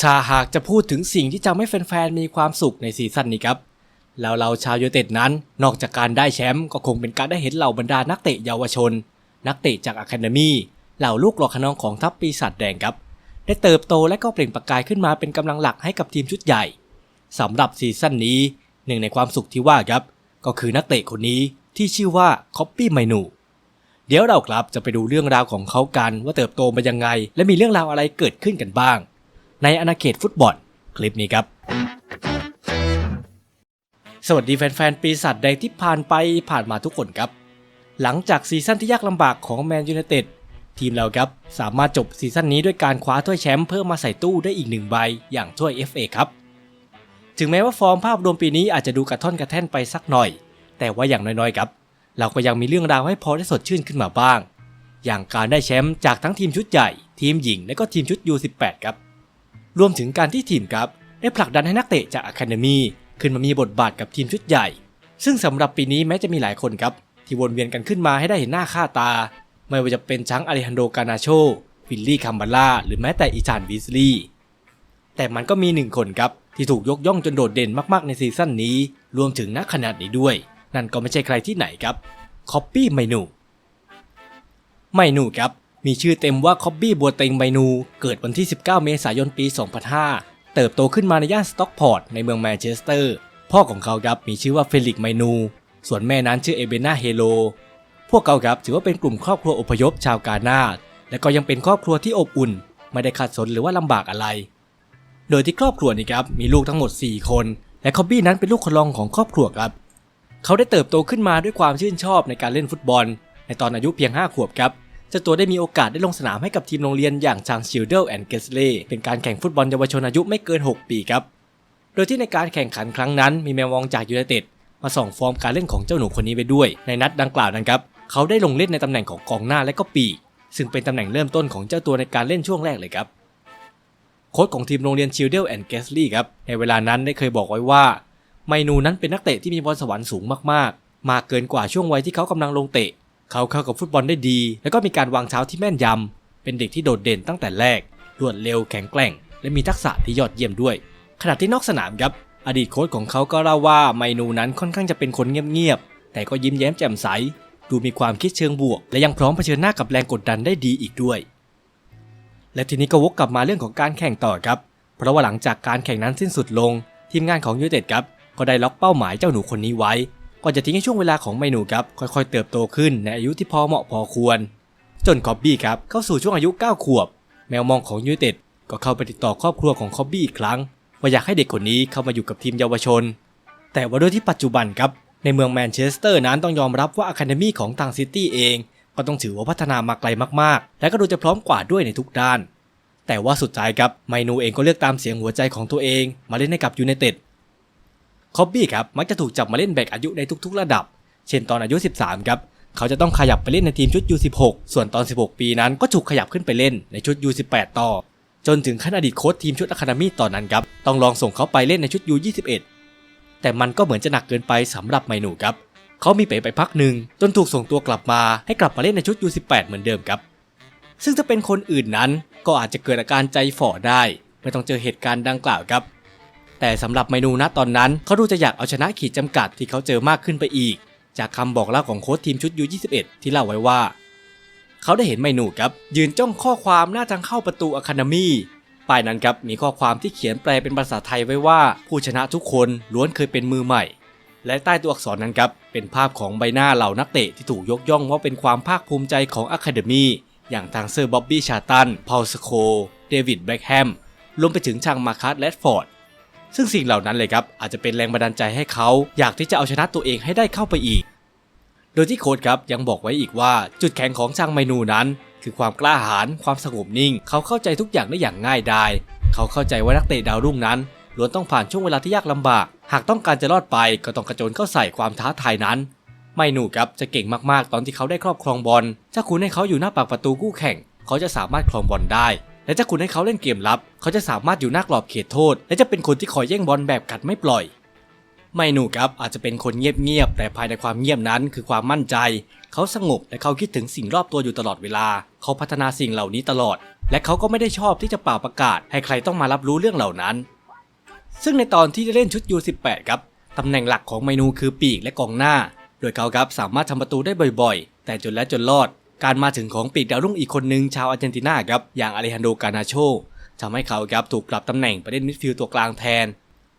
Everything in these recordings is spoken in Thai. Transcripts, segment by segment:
ชาหากจะพูดถึงสิ่งที่จะให้แฟนๆมีความสุขในซีซั่นนี้ครับแล้วเราชาวยูเต็ดนั้น นอกจากการได้แชมป์ก็คงเป็นการได้เห็นเหล่าบรรดานักเตะเยาวชน นักเตะจากอะคาเดมีเหล่าลูกหลอกขนองของทัพปีศาจแดงครับ ได้เติบโตและก็เปล่งประกายขึ้นมาเป็นกำลังหลักให้กับทีมชุดใหญ่สำหรับซีซั่นนี้หนึ่งในความสุขที่ว่าครับ ก็คือนักเตะคนนี้ที่ชื่อว่าคอปปี้ไมนูเดี๋ยวเราครับจะไปดูเรื่องราวของเขากันว่าเติบโตมายังไง และมีเรื่องราวอะไรเกิดขึ้นกันบ้าง ในอาณาเขตฟุตบอลคลิปนี้ครับ สวัสดีแฟนๆ ปีศาจแดงที่ผ่านไปผ่านมาทุกคนครับ หลังจากซีซั่นที่ยากลำบากของแมนยูไนเต็ดทีมเราครับ สามารถจบซีซั่นนี้ด้วยการคว้าถ้วยแชมป์เพิ่มมาใส่ตู้ได้อีกหนึ่งใบอย่างถ้วย FA ครับ ถึงแม้ว่าฟอร์มภาพรวมปีนี้อาจจะดูกระท่อนกระแท่นไปสักหน่อย แต่ว่าอย่างน้อยๆครับ เราก็ยังมีเรื่องราวให้พอได้สดชื่นขึ้นมาบ้าง อย่างการได้แชมป์จากทั้งทีมชุดใหญ่ ทีมหญิงและก็ทีมชุด U18 ครับ รวมถึงการที่ทีมครับได้ผลักดันให้นักเตะจากอะคาเดมีขึ้นมามีบทบาทกับทีมชุดใหญ่ ซึ่งสำหรับปีนี้แม้จะมีหลายคนครับ ที่วนเวียนกันขึ้นมาให้ได้เห็นหน้าค่าตา ไม่ว่าจะเป็นช้างอเลฮันโดกานาโชวิลลี่คัมบาล่าหรือแม้แต่อีธานวิสลีย์แต่มันก็มีหนึ่งคนครับที่ถูกยกย่องจนโดดเด่นมากๆในซีซั่นนี้ รวมถึงนักขนาดนี้ด้วย นั่นก็ไม่ใช่ใครที่ไหนครับคอปปี้ไมนูไมนูครับ มีชื่อเต็มว่าคอบบี้บัวเต็งไมนู เกิดวันที่ 19 เมษายนปี 2005 เติบโตขึ้นมาในย่านสต็อกพอร์ตในเมืองแมนเชสเตอร์ พ่อของเขาครับมีชื่อว่าเฟลิกไมนู ส่วนแม่นั้นชื่อเอเบนาเฮโล พวกเขาครับถือว่าเป็นกลุ่มครอบครัวอพยพชาวกาหน้า และก็ยังเป็นครอบครัวที่อบอุ่น ไม่ได้ขัดสนหรือว่าลำบากอะไร โดยที่ครอบครัวนี้ครับมีลูกทั้งหมด 4 คน และคอบบี้นั้นเป็นลูกคนรองของครอบครัวครับ เขาได้เติบโตขึ้นมาด้วยความชื่นชอบในการเล่นฟุตบอล ในตอนอายุเพียง 5 ขวบครับ เจ้าตัวได้มีโอกาสได้ลงสนามให้กับทีมโรงเรียนอย่างชางชิลเดลแอนด์เกสเล่เป็นการแข่งฟุตบอลเยาวชนอายุไม่เกิน 6 ปีครับ โดยที่ในการแข่งขันครั้งนั้น มีแมวมองจากยูไนเต็ดมาส่องฟอร์มการเล่นของเจ้าหนูคนนี้ไปด้วย ในนัดดังกล่าวนั้นครับเขาได้ลงเล่นในตำแหน่งของกองหน้าและก็ปีกซึ่งเป็นตำแหน่งเริ่มต้นของเจ้าตัวในการเล่นช่วงแรกเลยครับโค้ชของทีมโรงเรียนชิลเดลแอนด์เกสลี่ครับในเวลานั้นได้เคยบอกไว้ว่า ไมนูนั้นเป็นนักเตะที่มีพรสวรรค์สูงมากๆ มากเกินกว่าช่วงวัยที่เขากำลังลงเตะ เขาเข้ากับฟุตบอลได้ดี แล้วก็มีการวางเท้าที่แม่นยำ เป็นเด็กที่โดดเด่นตั้งแต่แรก รวดเร็วแข็งแกร่ง และมีทักษะที่ยอดเยี่ยมด้วย ขณะที่นอกสนามครับ อดีตโค้ชของเขาก็เล่าว่าไมนูนั้นค่อนข้างจะเป็นคนเงียบๆ แต่ก็ยิ้มแย้มแจ่มใส ดูมีความคิดเชิงบวก และยังพร้อมเผชิญหน้ากับแรงกดดันได้ดีอีกด้วย และทีนี้ก็วกกลับมาเรื่องของการแข่งต่อครับ เพราะว่าหลังจากการแข่งนั้นสิ้นสุดลง ทีมงานของยูเต็ดครับก็ได้ล็อกเป้าหมายเจ้าหนูคนนี้ไว้ ก่อนจะทิ้งให้ช่วงเวลาของไมนูครับค่อยๆ เติบโตขึ้นในอายุที่พอเหมาะพอควร จนคอบบี้ครับเข้าสู่ช่วงอายุ 9 ขวบ แมวมองของยูเต็ดก็เข้าไปติดต่อครอบครัวของคอบบี้อีกครั้ง ว่าอยากให้เด็กคนนี้เข้ามาอยู่กับทีมเยาวชน แต่ว่าด้วยที่ปัจจุบันครับในเมืองแมนเชสเตอร์นั้นต้องยอมรับว่าอะคาเดมีของทางซิตี้เอง ก็ต้องถือว่าพัฒนามาไกลมากๆ และก็ดูจะพร้อมกว่าด้วยในทุกด้าน แต่ว่าสุดท้ายครับไมนูเองก็เลือกตามเสียงหัวใจของตัวเอง มาเล่นให้กับยูไนเต็ด คอบบี้ครับมักจะถูกจับมาเล่นแบกอายุในทุกๆ ระดับ เช่นตอนอายุ 13 ครับ เขาจะต้องขยับไปเล่นในทีมชุด U16 ส่วนตอน 16 ปีนั้นก็ถูกขยับขึ้นไปเล่นในชุด U18 ต่อ จนถึงขั้นอดีตโค้ชทีมชุดอะคาเดมี่ตอนนั้นครับ ต้องลองส่งเขาไปเล่นในชุด U21 แต่มันก็เหมือนจะหนักเกินไปสำหรับไมหนูครับ เขามีเป๋ไปพักหนึ่งจนถูกส่งตัวกลับมาให้กลับมาเล่นในชุด U18 เหมือนเดิมครับ ซึ่งถ้าเป็นคนอื่นนั้นก็อาจจะเกิดอาการใจฝ่อได้ไม่ต้องเจอเหตุการณ์ดังกล่าวครับ แต่สำหรับไมนูณตอนนั้นเขาดูจะอยากเอาชนะขีดจำกัดที่เขาเจอมากขึ้นไปอีก จากคำบอกเล่าของโค้ชทีมชุด U21 ที่เล่าไว้ว่า เขาได้เห็นไมนูครับ ยืนจ้องข้อความหน้าทางเข้าประตูอะคาเดมี่ป้ายนั้นครับมีข้อความที่เขียนแปลเป็นภาษาไทยไว้ว่า ผู้ชนะทุกคนล้วนเคยเป็นมือใหม่ และใต้ตัวอักษรนั้นครับเป็นภาพของใบหน้าเหล่านักเตะที่ถูกยกย่องว่าเป็นความภาคภูมิใจของอะคาเดมี่อย่างทางเซอร์บ๊อบบี้ชาตันพาลสโคเดวิดแบ็กแฮมรวมไปถึงชางมาคัสแรดฟอร์ด ซึ่งสิ่งเหล่านั้นเลยครับอาจจะเป็นแรงบันดาลใจให้เขาอยากที่จะเอาชนะตัวเองให้ได้เข้าไปอีก โดยที่โค้ชครับยังบอกไว้อีกว่าจุดแข็งของชางไมนูนั้น คือความกล้าหาญความสงบนิ่ง เขาเข้าใจทุกอย่างได้อย่างง่ายดายเขาเข้าใจว่านักเตะดาวรุ่งนั้นล้วนต้องผ่านช่วงเวลาที่ยากลำบาก หากต้องการจะรอดไปก็ต้องกระโจนเข้าใส่ความท้าทายนั้น ไมนูครับจะเก่งมากๆ ตอนที่เขาได้ครอบครองบอลถ้าคุณให้เขาอยู่หน้าปากประตูคู่แข่ง เขาจะสามารถครองบอลได้ และถ้าคุณให้เขาเล่นเกมลับ เขาจะสามารถอยู่หน้ากรอบเขตโทษ และจะเป็นคนที่คอยแย่งบอลแบบกัดไม่ปล่อย ไมนูครับอาจจะเป็นคนเงียบๆแต่ภายในความเงียบนั้นคือความมั่นใจ เขาสงบและเขาคิดถึงสิ่งรอบตัวอยู่ตลอดเวลา เขาพัฒนาสิ่งเหล่านี้ตลอด และเขาก็ไม่ได้ชอบที่จะเป่าประกาศ ให้ใครต้องมารับรู้เรื่องเหล่านั้น ซึ่งในตอนที่ได้เล่นชุด U18 ครับตำแหน่งหลักของเมนูคือปีกและกองหน้า โดยเขาครับสามารถทำประตูได้บ่อยๆ แต่จนแล้วจนรอด การมาถึงของปีกดาวรุ่งอีกคนหนึ่งชาวอาร์เจนตินาครับอย่างอเลฮันโดกานาโชทำให้เขาครับถูกปรับตำแหน่งไปเล่นมิดฟิลด์ตัวกลางแทน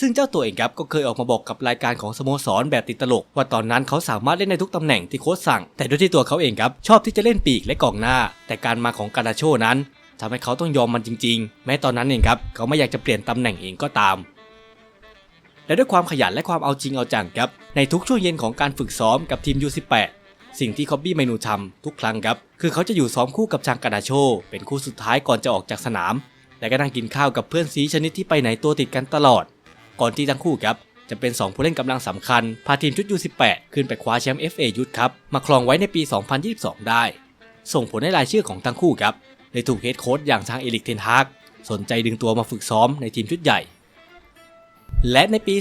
ซึ่งเจ้าตัวเองครับก็เคยออกมาบอกกับรายการของสโมสรแบบติดตลก ว่าตอนนั้นเขาสามารถเล่นในทุกตำแหน่งที่โค้ชสั่ง แต่ด้วยที่ตัวเขาเองครับชอบที่จะเล่นปีกและกองหน้า แต่การมาของกานาโชนั้นทำให้เขาต้องยอมมันจริง ๆ แม้ตอนนั้นเองครับเขาไม่อยากจะเปลี่ยนตำแหน่งเองก็ตามและด้วยความขยันและความเอาจริงเอาจังครับในทุกช่วงเย็นของการฝึกซ้อมกับทีม U18 สิ่งที่คอบบี้เมนูทำทุกครั้งครับ คือเขาจะอยู่ซ้อมคู่กับชางกานาโช เป็นคู่สุดท้ายก่อนจะออกจากสนาม และก็นั่งกินข้าวกับเพื่อนซีชนิดที่ไปไหนตัวติดกันตลอด ก่อนที่ทั้งคู่ครับจะเป็น 2 ผู้เล่นกำลังสำคัญ พาทีมชุด U18 ขึ้นไปคว้าแชมป์ FA ยุทธครับ มาครองไว้ในปี 2022 ได้ ส่งผลให้รายชื่อของทั้งคู่ครับได้ถูกเฮดโค้ชอย่างทางเอลิกเทนฮากสนใจดึงตัวมาฝึกซ้อมในทีมชุดใหญ่ และในปี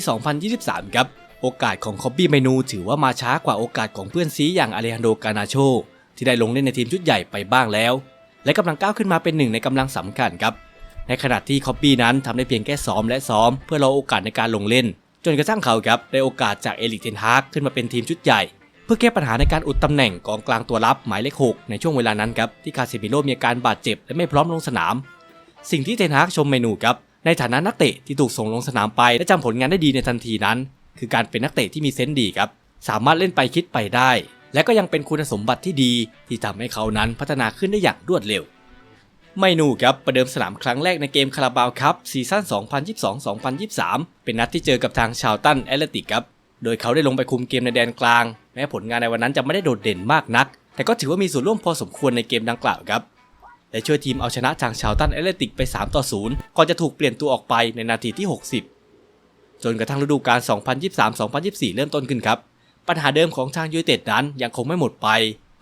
2023 ครับ โอกาสของคอบบี้เมนูถือว่ามาช้ากว่าโอกาสของเพื่อนซีอย่างอเลฮันโดกานาโชที่ได้ลงเล่นในทีมชุดใหญ่ไปบ้างแล้ว และกำลังก้าวขึ้นมาเป็นหนึ่งในกำลังสำคัญครับ ในขณะที่คอบบี้นั้นทำได้เพียงแค่ซ้อมและซ้อม เพื่อรอโอกาสในการลงเล่น จนกระทั่งเขาครับได้โอกาสจากเอลิกเทนฮากขึ้นมาเป็นทีมชุดใหญ่ เพื่อแก้ปัญหาในการอุดตำแหน่งกองกลางตัวรับหมายเลข6ในช่วงเวลานั้นครับที่คาเซมิโร่มีอาการบาดเจ็บและไม่พร้อมลงสนาม สิ่งที่เทนฮากชมเมนูครับในฐานะนักเตะที่ถูกส่งลงสนามไปและจำผลงานได้ดีในทันทีนั้น คือการเป็นนักเตะที่มีเซนส์ดีครับ สามารถเล่นไปคิดไปได้ และก็ยังเป็นคุณสมบัติที่ดีที่ทำให้เขานั้นพัฒนาขึ้นได้อย่างรวดเร็ว ไมนูครับประเดิมสนามครั้งแรกในเกมคาราบาวครับซีซั่น 2022-2023 เป็นนัดที่เจอกับทางชาวตันแอตเลติกครับ โดยเขาได้ลงไปคุมเกมในแดนกลาง แม้ผลงานในวันนั้นจะไม่ได้โดดเด่นมากนัก แต่ก็ถือว่ามีส่วนร่วมพอสมควรในเกมดังกล่าวครับและช่วยทีมเอาชนะทางชาวตันแอตเลติกไป 3 ต่อ 0 ก่อนจะถูกเปลี่ยนตัวออกไปในนาทีที่ 60 จนกระทั่งฤดูกาล 2023-2024 เริ่มต้นขึ้นครับ ปัญหาเดิมของทางยูไนเต็ดนั้นยังคงไม่หมดไป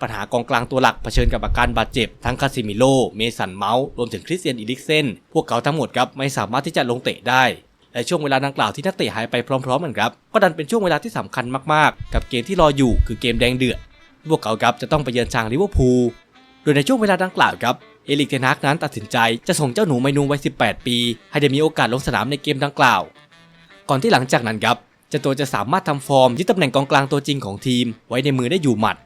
ปัญหากองกลางตัวหลักเผชิญกับอาการบาดเจ็บ ทั้งคาซิมิโล เมสันเมาส์รวมถึงคริสเตียนอีลิกเซน พวกเขาทั้งหมดครับไม่สามารถที่จะลงเตะได้และช่วงเวลาดังกล่าวที่นักเตะหายไปพร้อมๆกันครับ ก็ดันเป็นช่วงเวลาที่สำคัญมากๆ กับเกมที่รออยู่คือเกมแดงเดือด พวกเขาครับจะต้องไปเยือนทางลิเวอร์พูล โดยในช่วงเวลาดังกล่าวครับ เอลิกเทนักนั้นตัดสินใจจะส่งเจ้าหนูไมนูวัย 18 ปี ให้ได้มีโอกาสลงสนามในเกมดังกล่าว ก่อนที่หลังจากนั้นครับเจ้าตัวจะสามารถทำฟอร์มยึดตำแหน่งกองกลางตัวจริงของทีม ไว้ในมือได้อยู่หมัด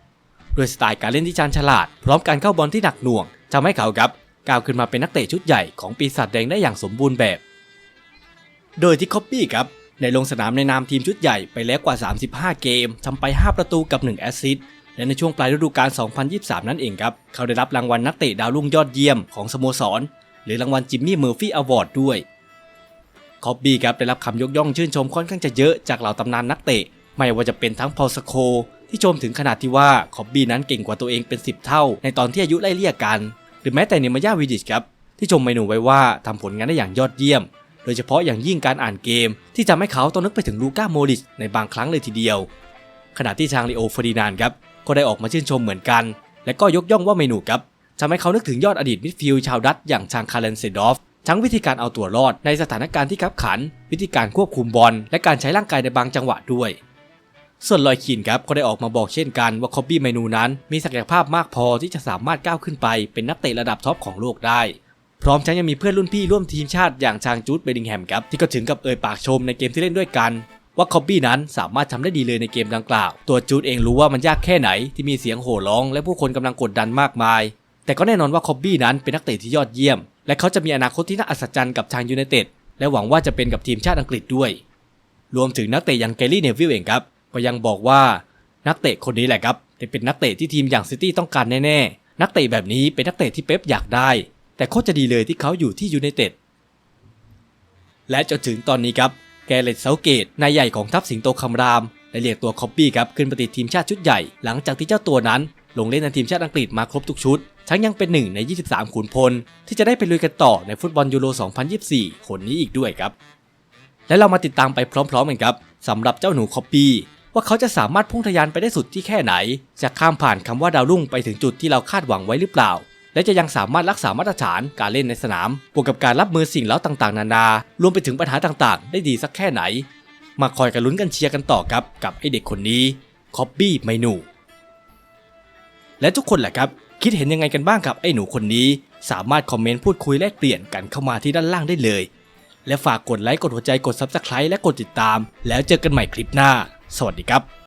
ด้วยสไตล์การเล่นที่ชาญฉลาด พร้อมการเข้าบอลที่หนักหน่วงทำให้เขาครับก้าวขึ้นมาเป็นนักเตะชุดใหญ่ของปีศาจแดงได้อย่างสมบูรณ์แบบ โดยที่คอปปี้ครับได้ลงสนามในนามทีมชุดใหญ่ไปแล้วกว่า 35 เกมทำไป 5 ประตูกับ 1 แอสซิสต์และในช่วงปลายฤดูกาล 2023 นั่นเองครับ เขาได้รับรางวัลนักเตะดาวรุ่งยอดเยี่ยมของสโมสร หรือรางวัลจิมมี่เมอร์ฟี่อวอร์ดด้วย คอบบี้ครับได้รับคำยกย่องชื่นชมค่อนข้างจะเยอะจากเหล่าตำนานนักเตะ ไม่ว่าจะเป็นทั้งพอลสโค ที่ชมถึงขนาดที่ว่าคอบบี้นั้นเก่งกว่าตัวเองเป็น 10 เท่า ในตอนที่อายุไล่เลี่ยกัน หรือแม้แต่เนมายาวิดิชครับที่ชมเมนูไว้ว่าทำผลงานได้อย่างยอดเยี่ยม โดยเฉพาะอย่างยิ่งการอ่านเกม ที่ทำให้เขาต้องนึกไปถึงลูก้าโมริชในบางครั้งเลยทีเดียว ขณะที่ทางลีโอเฟอร์ดินานครับก็ได้ออกมาชื่นชมเหมือนกัน และก็ยกย่องว่าเมนูครับทำให้เขานึกถึงยอดอดีตมิดฟิลด์ชาวดัตอย่างชางคาร์เลนเซดอฟ ทั้งวิธีการเอาตัวรอดในสถานการณ์ที่ขับขัน วิธีการควบคุมบอลและการใช้ร่างกายในบางจังหวะด้วย ส่วนลอยคินครับก็ได้ออกมาบอกเช่นกันว่าคอบบี้เมนูนั้น มีศักยภาพมากพอที่จะสามารถก้าวขึ้นไปเป็นนักเตะระดับท็อปของโลกได้ พร้อมทั้งยังมีเพื่อนรุ่นพี่ร่วมทีมชาติอย่างชางจูดเบดิงแฮมครับที่ก็ถึงกับเอ่ยปากชมในเกมที่เล่นด้วยกันว่าคอบบี้นั้นสามารถทำได้ดีเลยในเกมดังกล่าว ตัวจูดเองรู้ว่ามันยากแค่ไหนที่มีเสียงโห่ร้อง และผู้คนกำลังกดดันมากมาย แต่ก็แน่นอนว่าคอบบี้นั้นเป็นนักเตะที่ยอดเยี่ยม และเขาจะมีอนาคตที่น่าอัศจรรย์กับทางยูไนเต็ดและหวังว่าจะเป็นกับทีมชาติอังกฤษด้วย รวมถึงนักเตะอย่างแกลลี่เนวิลเองครับก็ยังบอกว่านักเตะคนนี้แหละครับจะเป็นนักเตะที่ทีมอย่างซิตี้ต้องการแน่ๆ นักเตะแบบนี้เป็นนักเตะที่เป๊ปอยากได้ แต่โคตรจะดีเลยที่เขาอยู่ที่ยูไนเต็ดและจนถึงตอนนี้ครับแกเรตเซาเกตนายใหญ่ของทัพสิงโตคำรามได้เรียกตัวคอปปี้ครับขึ้นปฏิทีมชาติชุดใหญ่ หลังจากที่เจ้าตัวนั้น ลงเล่นในทีมชาติอังกฤษมาครบทุกชุด ทั้งยังเป็นหนึ่งใน 23 ขุนพล ที่จะได้ไปลุยกันต่อในฟุตบอลยูโร 2024 คนนี้อีกด้วยครับ และเรามาติดตามไปพร้อมๆกันครับสำหรับเจ้าหนูคอปปี้ว่าเขาจะสามารถพุ่งทะยานไปได้สุดที่แค่ไหน จะข้ามผ่านคำว่าดาวรุ่งไปถึงจุดที่เราคาดหวังไว้หรือเปล่า และจะยังสามารถรักษามาตรฐานการเล่นในสนาม บวกกับการรับมือสิ่งเล้าต่างๆ นานา รวมไปถึงปัญหาต่างๆ ได้ดีสักแค่ไหน มาคอยกันลุ้นกันเชียร์กันต่อครับกับไอเด็กคนนี้คอบบี้ไมนู และทุกคนแหละครับ คิดเห็นยังไงกันบ้างกับไอ้หนูคนนี้ สามารถคอมเมนต์พูดคุยแลกเปลี่ยนกันเข้ามาที่ด้านล่างได้เลย และฝากกดไลค์กดหัวใจกด Subscribe และกดติดตาม แล้วเจอกันใหม่คลิปหน้า สวัสดีครับ